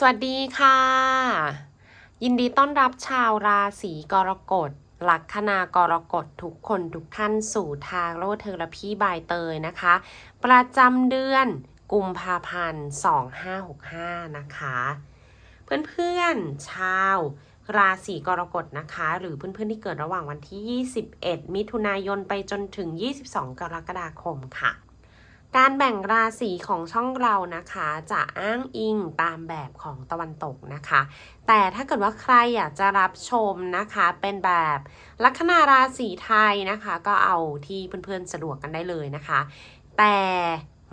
สวัสดีค่ะ ยินดีต้อนรับชาวราศีกรกฎลัคนากรกฎทุกคนทุกท่านสู่ทางโลเทอราพีบายเตยนะคะ ประจำเดือนกุมภาพันธ์ 2565 นะคะ เพื่อนๆชาวราศีกรกฎนะคะ หรือเพื่อนๆที่เกิดระหว่างวันที่ 21 มิถุนายนไปจนถึง 22 กรกฎาคมค่ะ การแบ่งราศีของช่องเรานะคะ จะอ้างอิงตามแบบของตะวันตกนะคะ แต่ถ้าเกิดว่าใครอยากจะรับชมนะคะเป็นแบบลัคนาราศีไทยนะคะ ก็เอาที่เพื่อนๆสะดวกกันได้เลยนะคะ แต่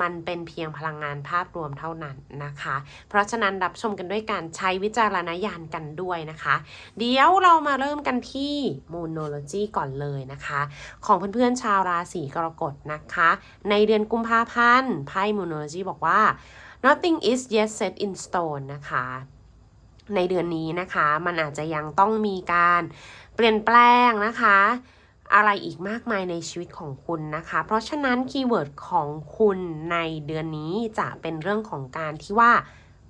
มันเป็นเพียงพลังงานภาพรวมเท่านั้นนะคะ เพราะฉะนั้นรับชมกันด้วยการใช้วิจารณญาณกันด้วยนะคะ เดี๋ยวเรามาเริ่มกันที่มูโนโลจีก่อนเลยนะคะ ของเพื่อนๆชาวราศีกรกฎนะคะ ในเดือนกุมภาพันธ์ไพ่มูโนโลจีบอกว่า nothing is yet set in stone นะคะ ในเดือนนี้นะคะ มันอาจจะยังต้องมีการเปลี่ยนแปลงนะคะ อะไรอีกมากมายในชีวิตของคุณนะคะ เพราะฉะนั้นคีย์เวิร์ดของคุณในเดือนนี้จะเป็นเรื่องของการที่ว่า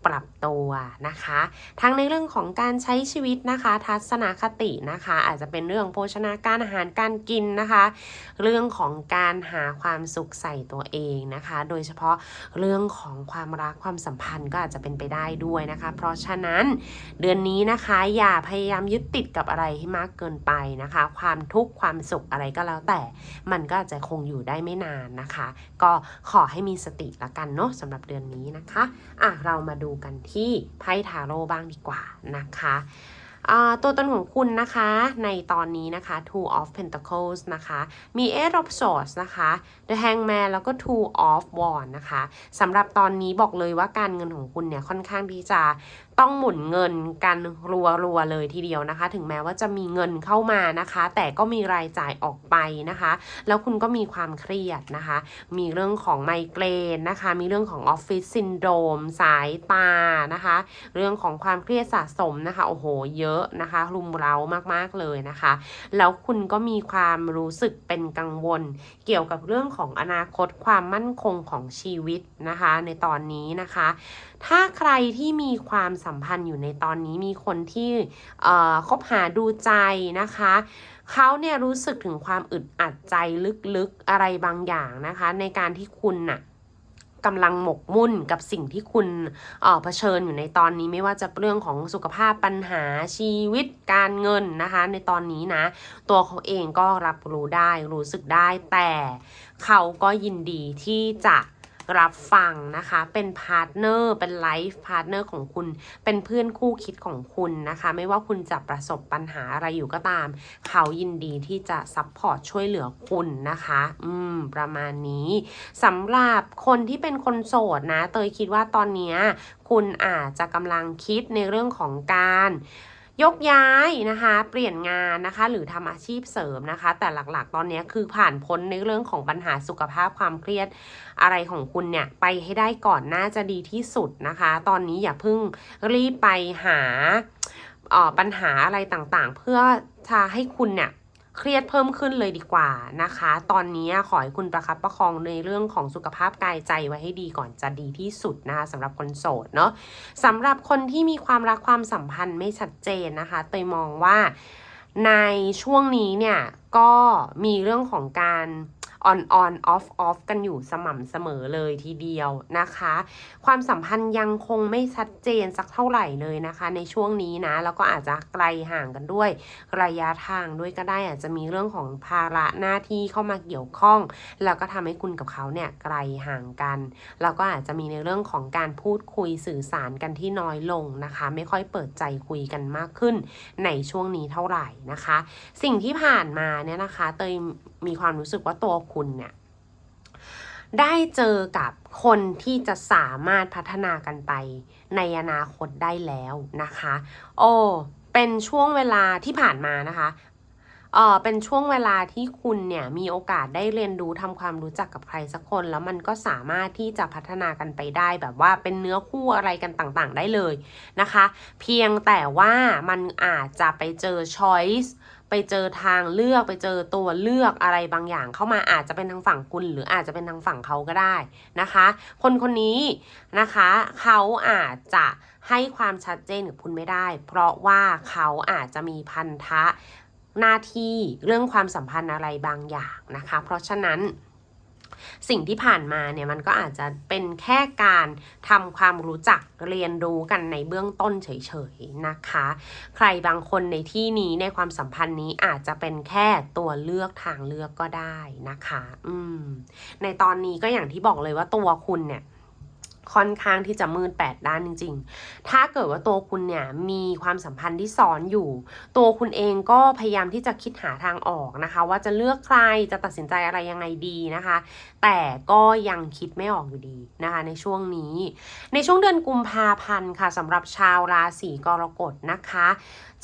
ปรับตัวนะคะ ทั้งในเรื่องของการใช้ชีวิตนะคะ ทัศนคตินะคะ อาจจะเป็นเรื่องโภชนาการอาหารการกินนะคะ เรื่องของการหาความสุขใส่ตัวเองนะคะ โดยเฉพาะเรื่องของความรักความสัมพันธ์ก็อาจจะเป็นไปได้ด้วยนะคะ เพราะฉะนั้นเดือนนี้นะคะอย่าพยายามยึดติดกับอะไรให้มากเกินไปนะคะ ความทุกข์ความสุขอะไรก็แล้วแต่ มันก็อาจจะคงอยู่ได้ไม่นานนะคะ ก็ขอให้มีสติละกันเนาะสำหรับเดือนนี้นะคะอะเรามาดูกันที่ไพ่ทาโร่บ้างดีกว่านะคะ ตัวตนของคุณนะคะในตอนนี้นะคะ Two of Pentacles นะคะมี Eight of Swords นะคะ The Hangman แล้วก็ Two of Wands นะคะสำหรับตอนนี้บอกเลยว่าการเงินของคุณเนี่ยค่อนข้างที่จะต้องหมุนเงินกันรัวๆเลยทีเดียวนะคะ ถึงแม้ว่าจะมีเงินเข้ามานะคะ แต่ก็มีรายจ่ายออกไปนะคะ แล้วคุณก็มีความเครียดนะคะ มีเรื่องของไมเกรนนะคะ มีเรื่องของออฟฟิศซินโดรมสายตานะคะ เรื่องของความเครียดสะสมนะคะโอ้โหเยอะนะคะรุมเร้ามากๆเลยนะคะ แล้วคุณก็มีความรู้สึกเป็นกังวล เกี่ยวกับเรื่องของอนาคตความมั่นคงของชีวิตนะคะ ในตอนนี้นะคะ ถ้าใครที่มีความสัมพันธ์อยู่ในตอนนี้มีคนที่คบหาดูใจนะคะเขาเนี่ยรู้สึกถึงความอึดอัดใจลึกๆอะไรบางอย่างนะคะ ในการที่คุณน่ะ กำลังหมกมุ่นกับสิ่งที่คุณเเผชิญอยู่ในตอนนี้ไม่ว่าจะเรื่องของสุขภาพปัญหาชีวิตการเงินนะคะ ในตอนนี้นะ ตัวเขาเองก็รับรู้ได้รู้สึกได้แต่เขาก็ยินดีที่จะ รับฟังนะคะ เป็นพาร์ทเนอร์เป็นไลฟ์พาร์ทเนอร์ของคุณ เป็นเพื่อนคู่คิดของคุณนะคะ ไม่ว่าคุณจะประสบปัญหาอะไรอยู่ก็ตาม เขายินดีที่จะซัพพอร์ตช่วยเหลือคุณนะคะ อืม ประมาณนี้สำหรับคนที่เป็นคนโสดนะ เตยคิดว่าตอนนี้คุณอาจจะกำลังคิดในเรื่องของการ ยกย้ายนะคะ เปลี่ยนงานนะคะ หรือทำอาชีพเสริมนะคะ แต่หลักๆ ตอนนี้คือผ่านพ้นในเรื่องของปัญหาสุขภาพความเครียดอะไรของคุณเนี่ย ไปให้ได้ก่อนน่าจะดีที่สุดนะคะ ตอนนี้อย่าเพิ่งรีบไปหาออปัญหาอะไรต่างๆ เพื่อจะให้คุณเนี่ย เครียดเพิ่มขึ้นเลยดีกว่านะคะ ตอนนี้ขอให้คุณประคับประคองในเรื่องของสุขภาพกายใจไว้ให้ดีก่อนจะดีที่สุดนะคะสำหรับคนโสดเนาะสำหรับคนที่มีความรักความสัมพันธ์ไม่ชัดเจนนะคะเตยมองว่าในช่วงนี้เนี่ยก็มีเรื่องของการ on on off off กันอยู่สม่ำเสมอเลยทีเดียวนะคะ ความสัมพันธ์ยังคงไม่ชัดเจนสักเท่าไหร่เลยนะคะ ในช่วงนี้นะ แล้วก็อาจจะไกลห่างกันด้วย ระยะทางด้วยก็ได้อาจจะมีเรื่องของภาระหน้าที่เข้ามาเกี่ยวข้อง แล้วก็ทำให้คุณกับเขาเนี่ยไกลห่างกัน แล้วก็อาจจะมีในเรื่องของการพูดคุยสื่อสารกันที่น้อยลงนะคะ ไม่ค่อยเปิดใจคุยกันมากขึ้น ในช่วงนี้เท่าไหร่นะคะ สิ่งที่ผ่านมาเนี่ยนะคะเตย มีความรู้สึกว่าตัวคุณเนี่ยได้เจอกับคนที่จะสามารถพัฒนากันไปในอนาคตได้แล้วนะคะ โอ้ เป็นช่วงเวลาที่ผ่านมานะคะเออเป็นช่วงเวลาที่คุณเนี่ยมีโอกาสได้เรียนรู้ทำความรู้จักกับใครสักคน แล้วมันก็สามารถที่จะพัฒนากันไปได้แบบว่าเป็นเนื้อคู่อะไรกันต่างๆ ได้เลยนะคะ เพียงแต่ว่ามันอาจจะไปเจอ choice ไปเจอทางเลือกไปเจอตัวเลือกอะไรบางอย่าง เข้ามาอาจจะเป็นทางฝั่งคุณ หรืออาจจะเป็นทางฝั่งเขาก็ได้นะคะ คนคนนี้นะคะเขาอาจจะให้ความชัดเจนกับคุณไม่ได้ เพราะว่าเขาอาจจะมีพันธะหน้าที่เรื่องความสัมพันธ์อะไรบางอย่างนะคะ เพราะฉะนั้น สิ่งที่ผ่านมาเนี่ยมันก็อาจจะเป็นแค่การทำความรู้จักเรียนรู้กันในเบื้องต้นเฉยๆนะคะ ใครบางคนในที่นี้ในความสัมพันธ์นี้อาจจะเป็นแค่ตัวเลือกทางเลือกก็ได้นะคะ อืม ในตอนนี้ก็อย่างที่บอกเลยว่าตัวคุณเนี่ย ค่อนข้างที่จะมืดแปดด้านจริง ๆ ถ้าเกิดว่าตัวคุณเนี่ยมีความสัมพันธ์ที่ซ้อนอยู่ ตัวคุณเองก็พยายามที่จะคิดหาทางออกนะคะ ว่าจะเลือกใครจะตัดสินใจอะไรยังไงดีนะคะ แต่ก็ยังคิดไม่ออกอยู่ดีนะคะ ในช่วงนี้ ในช่วงเดือนกุมภาพันธ์ค่ะสำหรับชาวราศีกรกฎนะคะ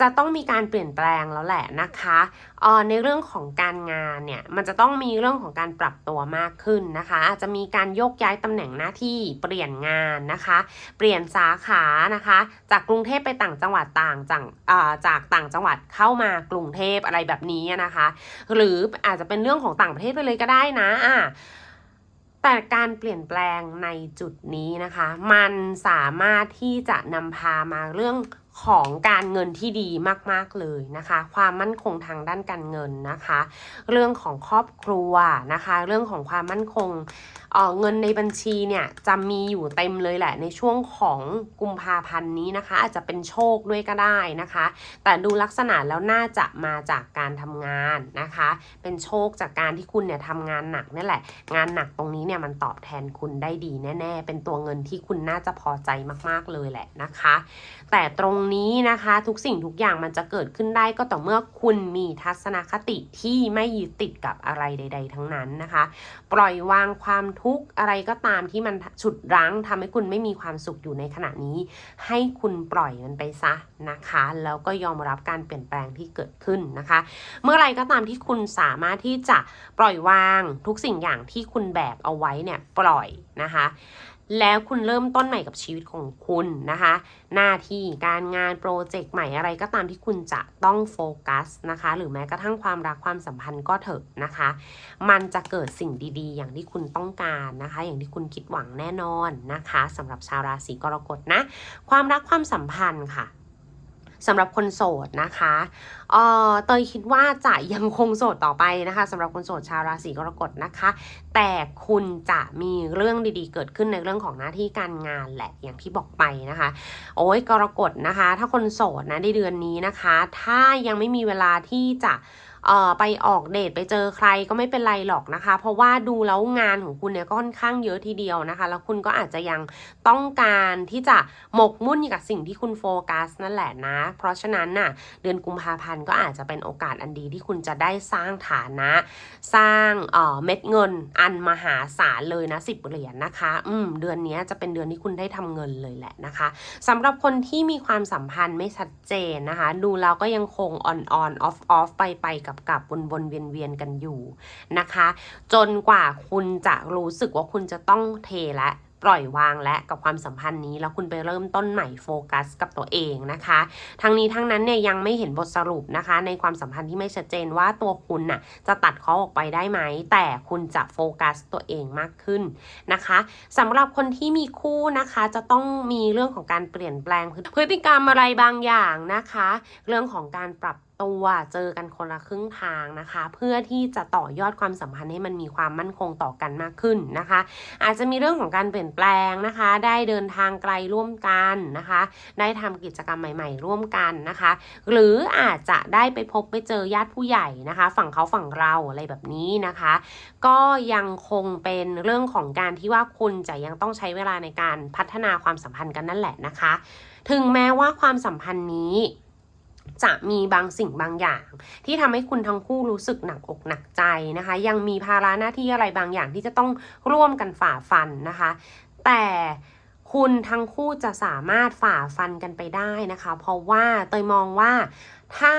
จะต้องมีการเปลี่ยนแปลงแล้วแหละนะคะออในเรื่องของการงานเนี่ยมันจะต้องมีเรื่องของการปรับตัวมากขึ้นนะคะ อาจจะมีการโยกย้ายตำแหน่งหน้าที่เปลี่ยนงานนะคะ เปลี่ยนสาขานะคะ จากกรุงเทพไปต่างจังหวัดต่างจังจากต่างจังหวัดเข้ามากรุงเทพอะไรแบบนี้นะคะ หรืออาจจะเป็นเรื่องของต่างประเทศไปเลยก็ได้นะอะแต่การเปลี่ยนแปลงในจุดนี้นะคะ มันสามารถที่จะนำพามาเรื่อง ของการเงินที่ดีมากๆเลยนะคะ ความมั่นคงทางด้านการเงินนะคะ เรื่องของครอบครัวนะคะ เรื่องของความมั่นคงเออเงินในบัญชีเนี่ยจะมีอยู่เต็มเลยแหละในช่วงของกุมภาพันธ์นี้นะคะ อาจจะเป็นโชคด้วยก็ได้นะคะ แต่ดูลักษณะแล้วน่าจะมาจากการทำงานนะคะ เป็นโชคจากการที่คุณเนี่ยทำงานหนักนี่แหละ งานหนักตรงนี้เนี่ยมันตอบแทนคุณได้ดีแน่ ๆ เป็นตัวเงินที่คุณน่าจะพอใจมากๆเลยแหละนะคะ แต่ตรงนี้นะคะ ทุกสิ่งทุกอย่างมันจะเกิดขึ้นได้ก็ต่อเมื่อคุณมีทัศนคติที่ไม่ยึดติดกับอะไรใด ๆ ทั้งนั้นนะคะ ปล่อยวางความทุกข์อะไรก็ตามที่มันฉุดรั้งทำให้คุณไม่มีความสุขอยู่ในขณะนี้ ให้คุณปล่อยมันไปซะนะคะ แล้วก็ยอมรับการเปลี่ยนแปลงที่เกิดขึ้นนะคะ เมื่อไรก็ตามที่คุณสามารถที่จะปล่อยวางทุกสิ่งอย่างที่คุณแบกเอาไว้เนี่ยปล่อยนะคะ แล้วคุณเริ่มต้นใหม่กับชีวิตของคุณนะคะ หน้าที่การงานโปรเจกต์ใหม่อะไรก็ตามที่คุณจะต้องโฟกัสนะคะ หรือแม้กระทั่งความรักความสัมพันธ์ก็เถอะนะคะ มันจะเกิดสิ่งดีๆ อย่างที่คุณต้องการนะคะ อย่างที่คุณคิดหวังแน่นอนนะคะสำหรับชาวราศีกรกฎนะ ความรักความสัมพันธ์ค่ะ สำหรับคนโสดนะคะเอ่อเตยคิดว่าจะยังคงโสดต่อไปนะคะสำหรับคนโสดชาวราศีกรกฎนะคะ แต่คุณจะมีเรื่องดีๆ เกิดขึ้นในเรื่องของหน้าที่การงานแหละอย่างที่บอกไปนะคะ โอ้ยกรกฎนะคะ ถ้าคนโสดนะในเดือนนี้นะคะ ถ้ายังไม่มีเวลาที่จะ เอ่อไปออกเดทไปเจอใครก็ไม่เป็นไรหรอกนะคะ เพราะว่าดูแล้วงานของคุณเนี่ยก็ค่อนข้างเยอะทีเดียวนะคะ แล้วคุณก็อาจจะยังต้องการที่จะหมกมุ่นอยู่กับสิ่งที่คุณโฟกัสนั่นแหละนะ เพราะฉะนั้นน่ะเดือนกุมภาพันธ์ก็อาจจะเป็นโอกาสอันดีที่คุณจะได้สร้างฐานะ สร้างเอ่อเม็ดเงินอันมหาศาลเลยนะสิบเหรียญนะคะ อืมเดือนนี้จะเป็นเดือนที่คุณได้ทำเงินเลยแหละนะคะสำหรับคนที่มีความสัมพันธ์ไม่ชัดเจนนะคะ ดูแล้วก็ยังคง on on off off ไปไปกับกับวนวนเวียนเวียนกันอยู่นะคะ จนกว่าคุณจะรู้สึกว่าคุณจะต้องเทและปล่อยวางและกับความสัมพันธ์นี้ แล้วคุณไปเริ่มต้นใหม่โฟกัสกับตัวเองนะคะ ทั้งนี้ทั้งนั้นเนี่ยยังไม่เห็นบทสรุปนะคะ ในความสัมพันธ์ที่ไม่ชัดเจนว่าตัวคุณน่ะจะตัดเขาออกไปได้ไหม แต่คุณจะโฟกัสตัวเองมากขึ้นนะคะสำหรับคนที่มีคู่นะคะจะต้องมีเรื่องของการเปลี่ยนแปลงพฤติกรรมอะไรบางอย่างนะคะ เรื่องของการปรับ ตัวเจอกันคนละครึ่งทางนะคะ เพื่อที่จะต่อยอดความสัมพันธ์ให้มันมีความมั่นคงต่อกันมากขึ้นนะคะ อาจจะมีเรื่องของการเปลี่ยนแปลงนะคะ ได้เดินทางไกลร่วมกันนะคะ ได้ทำกิจกรรมใหม่ ๆ ร่วมกันนะคะ หรืออาจจะได้ไปพบไปเจอญาติผู้ใหญ่นะคะ ฝั่งเขาฝั่งเราอะไรแบบนี้นะคะ ก็ยังคงเป็นเรื่องของการที่ว่าคุณจะยังต้องใช้เวลาในการพัฒนาความสัมพันธ์กันนั่นแหละนะคะ ถึงแม้ว่าความสัมพันธ์นี้ จะมีบางสิ่งบางอย่าง ที่ทำให้คุณทั้งคู่รู้สึกหนักอกหนักใจนะคะ ยังมีภาระหน้าที่อะไรบางอย่างที่จะต้องร่วมกันฝ่าฟันนะคะ แต่คุณทั้งคู่จะสามารถฝ่าฟันกันไปได้นะคะ เพราะว่าเตยมองว่าถ้า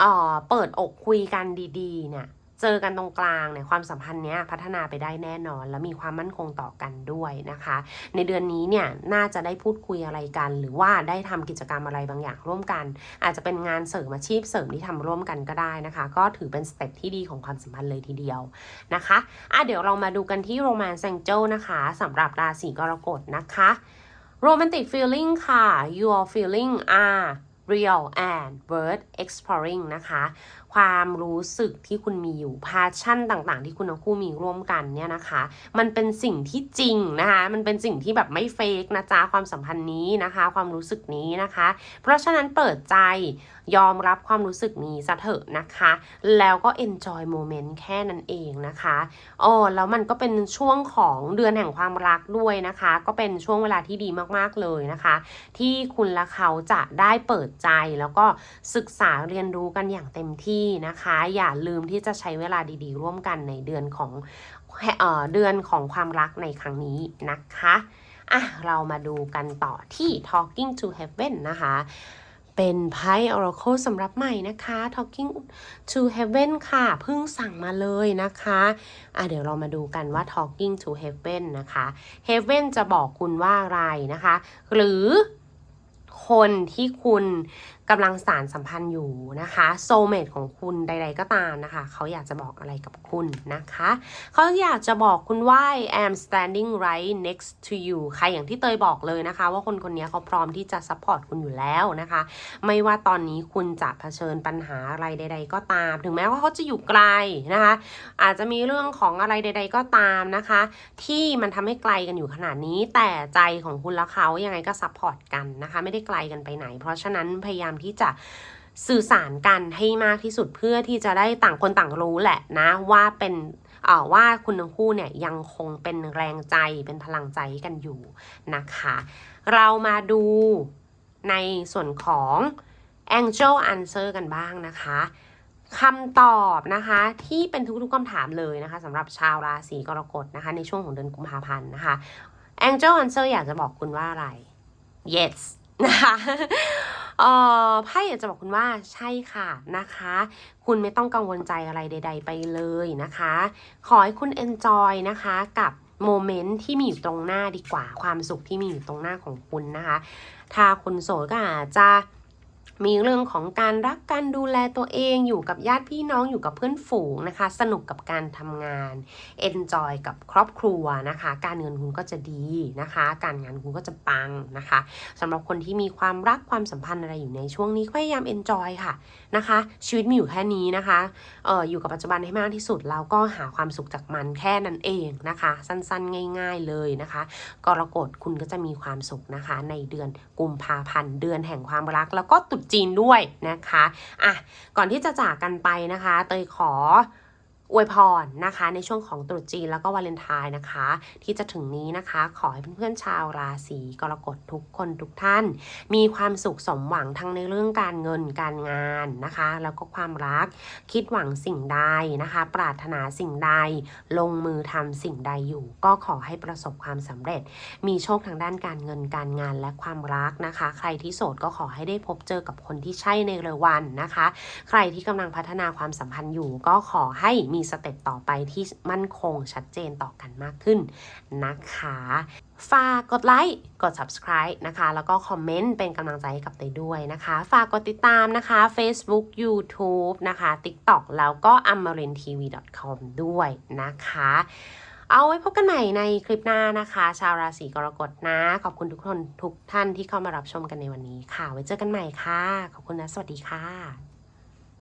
เออเปิดอกคุยกันดีๆเนี่ย เจอกันตรงกลางเนี่ยความสัมพันธ์เนี้ยพัฒนาไปได้แน่นอน และมีความมั่นคงต่อกันด้วยนะคะ ในเดือนนี้เนี่ยน่าจะได้พูดคุยอะไรกัน หรือว่าได้ทำกิจกรรมอะไรบางอย่างร่วมกัน อาจจะเป็นงานเสริมอาชีพเสริมที่ทำร่วมกันก็ได้นะคะ ก็ถือเป็นสเต็ปที่ดีของความสัมพันธ์เลยทีเดียวนะคะอะเดี๋ยวเรามาดูกันที่โรแมนต์แซงเจลนะคะสำหรับราศีกรกฎนะคะ romantic feeling ค่ะ your feeling are real and worth exploring นะคะ ความรู้สึกที่คุณมีอยู่ passion ต่างๆ ที่คุณทั้งคู่มีร่วมกันเนี่ยนะคะ มันเป็นสิ่งที่จริงนะคะ มันเป็นสิ่งที่แบบไม่เฟกนะจ๊ะความสัมพันธ์นี้นะคะ ความรู้สึกนี้นะคะ เพราะฉะนั้นเปิดใจยอมรับความรู้สึกนี้ซะเถอะนะคะ แล้วก็ enjoy moment แค่นั้นเองนะคะอ๋อแล้วมันก็เป็นช่วงของเดือนแห่งความรักด้วยนะคะ ก็เป็นช่วงเวลาที่ดีมากๆเลยนะคะ ที่คุณและเขาจะได้เปิดใจแล้วก็ศึกษาเรียนรู้กันอย่างเต็มที่นะคะ อย่าลืมที่จะใช้เวลาดีๆ ร่วมกันในเดือนของเออเดือนของความรักในครั้งนี้นะคะอะเรามาดูกันต่อที่ Talking to Heaven นะคะเป็นไพ่ Oracle สำหรับใหม่นะคะ Talking to Heaven ค่ะเพิ่งสั่งมาเลยนะคะอะเดี๋ยวเรามาดูกันว่า Talking to Heaven นะคะ Heaven จะบอกคุณว่าอะไรนะคะ หรือคนที่คุณกำลังสารสัมพันธ์อยู่นะคะโซเมตของคุณใด ๆ ก็ตามนะคะ เขาอยากจะบอกอะไรกับคุณนะคะ เขาอยากจะบอกคุณว่า I am standing right next to you ใครอย่างที่เตยบอกเลยนะคะ ว่าคนคนนี้เขาพร้อมที่จะซัพพอร์ตคุณอยู่แล้วนะคะ ไม่ว่าตอนนี้คุณจะเผชิญปัญหาอะไรใด ๆ ก็ตาม ถึงแม้ว่าเขาจะอยู่ไกลนะคะ อาจจะมีเรื่องของอะไรใด ๆ ก็ตามนะคะ ที่มันทำให้ไกลกันอยู่ขนาดนี้ แต่ใจของคุณและเขายังไงก็ซัพพอร์ตกันนะคะ ไม่ได้ไกลกันไปไหน เพราะฉะนั้นพยายามที่จะสื่อสารกันให้มากที่สุดเพื่อที่จะได้ต่างคนต่างรู้แหละนะว่าเป็นว่าคุณทั้งคู่เนี่ยยังคงเป็นแรงใจเป็นพลังใจกันอยู่นะคะ เรามาดูในส่วนของ Angel Answer กันบ้างนะคะคำตอบนะคะที่เป็นทุกๆคำถามเลยนะคะสำหรับชาวราศีกรกฎนะคะในช่วงของเดือนกุมภาพันธ์นะคะ Angel Answer อยากจะบอกคุณว่าอะไร yes นะคะเออไพ่อยากจะบอกคุณว่าใช่ค่ะนะคะ คุณไม่ต้องกังวลใจอะไรใด ๆ ไปเลยนะคะ ขอให้คุณ enjoy นะคะกับโมเมนต์ที่มีอยู่ตรงหน้าดีกว่าความสุขที่มีอยู่ตรงหน้าของคุณนะคะ ถ้าคุณโสดก็อาจจะ มีเรื่องของการรักการดูแลตัวเองอยู่กับญาติพี่น้องอยู่กับเพื่อนฝูงนะคะ สนุกกับการทำงาน enjoy กับครอบครัวนะคะ การเงินคุณก็จะดีนะคะ การงานคุณก็จะปังนะคะสำหรับคนที่มีความรักความสัมพันธ์อะไรอยู่ในช่วงนี้พยายาม enjoy ค่ะนะคะ ชีวิตมีอยู่แค่นี้นะคะเอออยู่กับปัจจุบันให้มากที่สุดแล้วก็หาความสุขจากมันแค่นั้นเองนะคะ สั้นๆง่าย ๆเลยนะคะกรกฎคุณก็จะมีความสุขนะคะ ในเดือนกุมภาพันธ์เดือนแห่งความรักแล้วก็ตรุษจีนด้วยนะคะอะก่อนที่จะจากกันไปนะคะ เตยขอ อวยพรนะคะในช่วงของตรุษจีนแล้วก็วาเลนไทน์นะคะ ที่จะถึงนี้นะคะ ขอให้เพื่อนๆชาวราศีกรกฎทุกคนทุกท่าน มีความสุขสมหวังทั้งในเรื่องการเงินการงานนะคะ แล้วก็ความรักคิดหวังสิ่งใดนะคะ ปรารถนาสิ่งใด ลงมือทำสิ่งใดอยู่ ก็ขอให้ประสบความสำเร็จ มีโชคทางด้านการเงินการงานและความรักนะคะ ใครที่โสดก็ขอให้ได้พบเจอกับคนที่ใช่ในเร็ววันนะคะ ใครที่กำลังพัฒนาความสัมพันธ์อยู่ก็ขอให้มีสเต็ปต่อไปที่มั่นคงชัดเจนต่อกันมากขึ้นนะคะ ฝากกดไลค์ กด subscribe นะคะ แล้วก็คอมเมนต์เป็นกำลังใจให้กับเตยด้วยนะคะ ฝากกดติดตามนะคะ Facebook YouTube นะคะ TikTok แล้วก็ amarintv.com ด้วยนะคะเอาไว้พบกันใหม่ในคลิปหน้านะคะ ชาวราศีกรกฎนะ ขอบคุณทุกคนทุกท่านที่เข้ามารับชมกันในวันนี้ค่ะ ไว้เจอกันใหม่ค่ะ ขอบคุณนะสวัสดีค่ะ